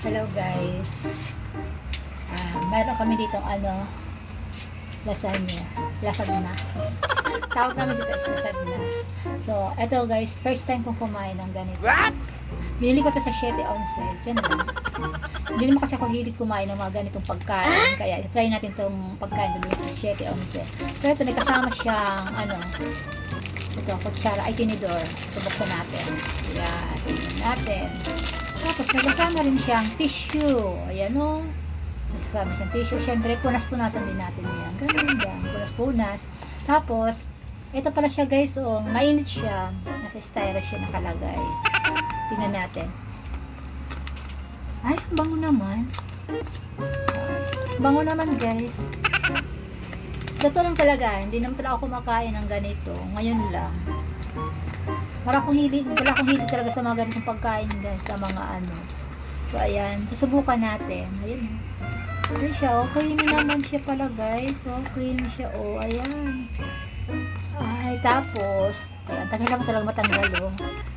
Hello guys. Ah, meron kami dito ano lasagna. Lasagna. Tawag namin dito is lasagna. So, eto guys, first time kong kumain ng ganito. What? Binili ko to sa 7 once. Diyan lang. Hindi naman kasi ako hilig kumain ng mga ganitong pagkain. Kaya try natin tong pagkain dito sa 7 once. So, ito, may kasama siyang ano, ito, kutsara, ay tinidor. Subok natin. Yan, natin. Tapos may kasama rin siyang tissue. Ayan o. May kasama siyang tissue. Siyempre, punas-punasan din natin yan. Ganun yan. Punas-punas. Tapos, ito pala siya guys, oh, mainit siya. Nasa styro siya nakalagay. Tingnan natin. Ay, ang bango naman. Bango naman guys. Totoo lang talaga, hindi naman talaga ako kumakain ng ganito. Ngayon lang. Wala akong hilig, wala akong hilig talaga sa mga ganitong pagkain guys, sa mga ano. So ayan, susubukan natin. Ayan. Ayan siya, oh, creamy naman siya pala guys. So creamy siya, oh, ayan. Ay, tapos, ayan, tagal lang talaga matanggal, oh.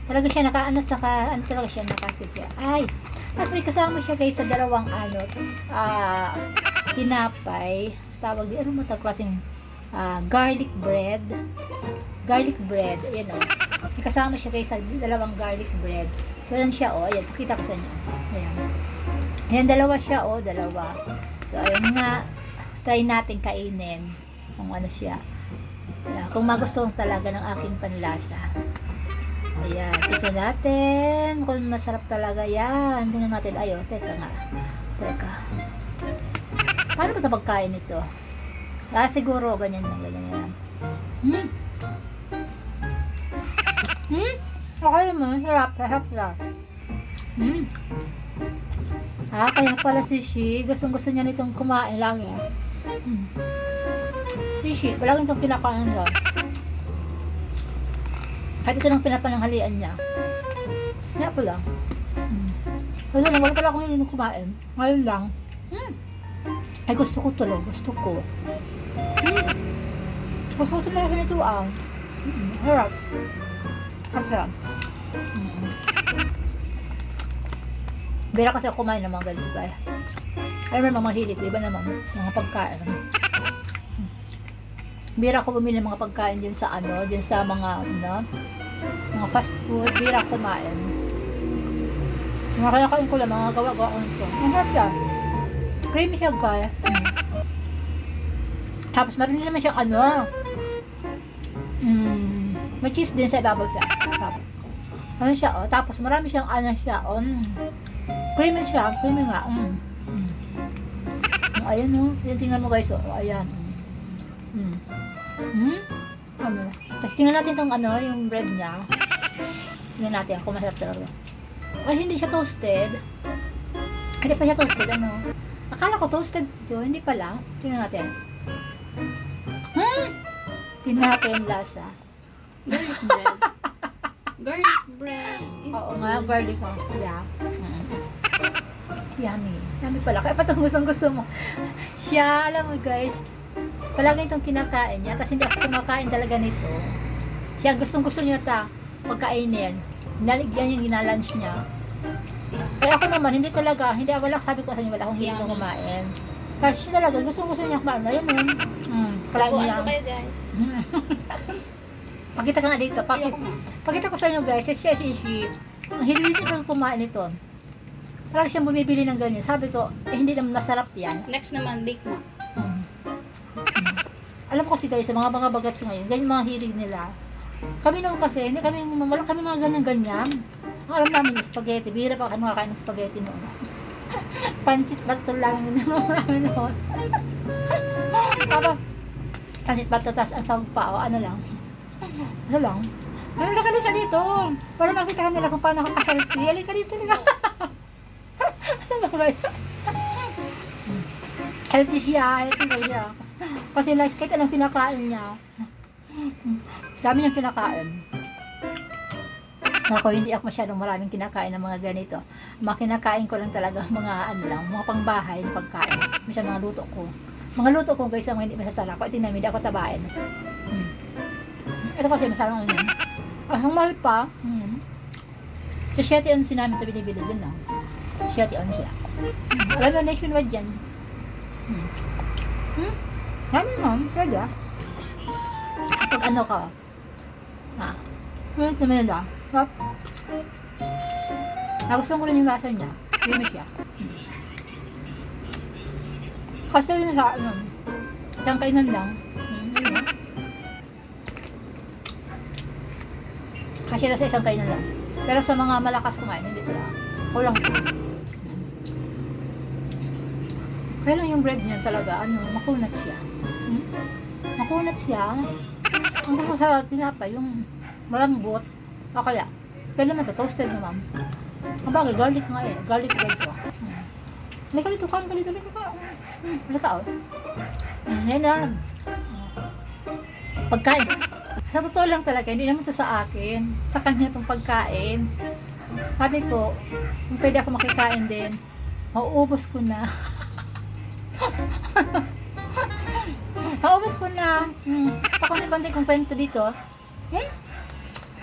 Talaga siya naka, ano, naka, ano talaga siya, nakasit siya. Ay, tapos may kasama siya guys sa dalawang ano, ah, tinapay. Tawag di, ano mo tawag klaseng ah, garlic bread. Garlic bread, ayan o. May kasama siya guys sa dalawang garlic bread. So, ayan siya o, ayan, pakita ko sa inyo. Ayan. Ayan, dalawa siya o, dalawa. So, ayan nga, try natin kainin kung ano siya. Ayan, kung magustuhan talaga ng aking panlasa. Ayan, tingnan natin kung masarap talaga yan. Tingnan natin, ayo, teka nga. Teka. Paano ba ito pagkain ito? Ah, siguro, ganyan na, ganyan yan. Hmm? Hmm? Okay mo, sarap, sarap siya. Hmm? Ah, kaya pala si Shi, gustong gusto niya nitong kumain lagi. Hmm. Si Shi, palagi itong kinakain niya. Kahit ito lang pinapananghalian niya. Kaya po lang. Hmm. Wala lang, wala talaga akong hindi kumain. Ngayon lang. Hmm. Ay, gusto ko tuloy. Gusto ko. Hmm. Gusto ko talaga ganito ah. Hmm. Harap. Harap siya. Hmm. Bira kasi ako kumain ng mga ganito. Ay, may mga hilig. Iba naman. Mga pagkain. Hmm. Bira ako bumili ng mga pagkain din sa ano, din sa mga, ano, mga fast food. Bira kumain. Mga kaya kain ko lang, mga gawa-gawa ko nito. Ang harap siya. Creamy siya, guys. Mm. Tapos, meron din naman siyang ano, mm, may cheese din sa ibabaw siya. Ano siya, oh. Tapos, marami siyang ano siya, oh. mm. Creamy siya, creamy nga. Mm. Mm. Oh, ayan, oh. Yan, tingnan mo, guys, oh. ayan. Mm. Mm. Ano? Tapos, tingnan natin tong ano, yung bread niya. Tingnan natin kung masarap talaga. Ay, hindi siya toasted. Hindi pa siya toasted, ano? Akala ko toasted ito, hindi pala. Tingnan natin. Hmm! Tingnan natin yung lasa. Bread. Garlic bread is Oo nga, garlic mo. Yeah. Mm. Yummy. Yummy pala. Kaya pa itong gustong gusto mo. Siya, alam mo guys, palagi itong kinakain niya. Tapos hindi ako kumakain talaga nito. Siya, gustong gusto niya ta pagkainin. Naligyan yung ginalunch niya. Eh ako naman, hindi talaga, hindi wala sabi ko sa inyo, wala akong na Yummy. kumain. Kasi talaga, gusto gusto niya kumain. Ayun nun. Mm, palagi niya. ko kayo guys. Pakita ka nga dito. Pakita, pakita ko sa inyo guys. Si siya si Shi. Ang hilig talaga kumain nito. Parang siyang bumibili ng ganyan. Sabi ko, eh hindi naman masarap yan. Next naman, bake mo. Mm. Mm. Alam ko kasi guys, sa mga mga bagats ngayon, ganyan mga hilig nila. Kami noon kasi, hindi kami, wala kami mga ganyan-ganyan. Ang alam namin, spaghetti. Bira pa kami makakain ng spaghetti noon. Panchit bato lang yun namin noon. Tapos, panchit bato, tas ang sawag pa, o ano lang. Ano lang. Ay, halika dito dito. Para makita ka nila kung paano ako ka-healthy. Halika dito nila. ano ba guys? Healthy siya, healthy ba siya? Kasi like, kahit anong kinakain niya. Dami niyang kinakain. Ako, hindi ako masyadong maraming kinakain ng mga ganito. Mga kinakain ko lang talaga mga ano lang, mga pangbahay na pagkain. Minsan mga luto ko. Mga luto ko guys, ang hindi masasarap. Pag tingnan mo, hindi ako tabain. Hmm. Ito kasi masarap ano yun. Ah, ang mahal pa. Hmm. Sa 7 once namin ito binibili dun lang. Siya, ti ano siya. Hmm. Alam mo, nationwide yan. Hmm. Hmm? Dami ma'am, talaga. Kapag ano ka, ah, hmm, naman nila. Hop. Nagustuhan ko rin yung lasa niya. Yun siya. Hmm. Kasi yun sa, ano, isang kainan lang. Hmm, yun Kasi sa isang kainan lang. Pero sa mga malakas kumain, hindi talaga. Kulang po. Kaya lang yung bread niya talaga, ano, makunat siya. Hmm? Makunat siya. Ang gusto sa tinapay, yung malambot. O kaya, kaya naman ito, toasted naman. Ang bagay, garlic nga eh. Garlic bread ko. Hmm. Halika dito, ka dito, halika ka. Hmm, halika oh. Hmm, yan na. Pagkain. Sa totoo lang talaga, hindi naman to sa akin. Sa kanya itong pagkain. Sabi ko, kung pwede ako makikain din, mauubos ko na. mauubos ko na. Hmm. Pakunti-kunti kong kwento dito. Hmm?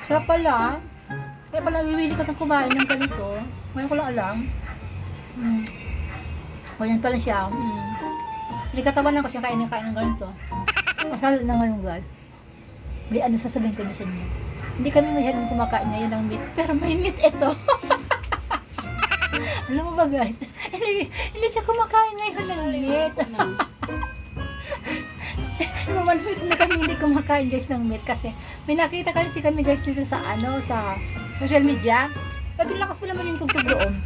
Sarap pala. Kaya pala, wiwili ka ng kumain ng ganito. Ngayon ko lang alam. Hmm. O yan pala siya. Hmm. Hindi katawan lang ko siya kainin kain ng ganito. Masal na ngayon guys. May ano sasabihin ko na sa inyo. Hindi kami masyadong kumakain ngayon ng meat. Pero may meat ito. Alam mo ba guys? Hindi, hindi siya kumakain ngayon ng meat. Yung one week na kami hindi kumakain guys ng meat kasi may nakita kasi kami guys dito sa ano sa social media. Pag lakas mo naman yung tugtog doon.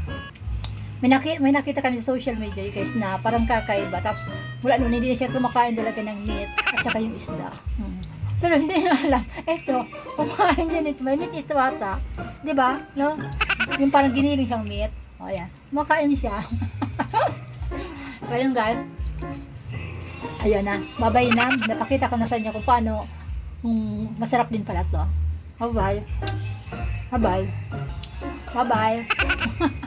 May, naki, may nakita kami sa social media guys na parang kakaiba. Tapos mula noon hindi na siya kumakain talaga ng meat at saka yung isda. Hmm. Pero hindi na alam. Ito, kumakain siya nito. May meat ito ata. 'Di ba? No? Yung parang giniling siyang meat. O yan. Kumakain siya. so yun guys. Ayun na. Babay na. Napakita ko na sa inyo kung paano kung masarap din pala to. Bye-bye. Bye-bye. Bye-bye.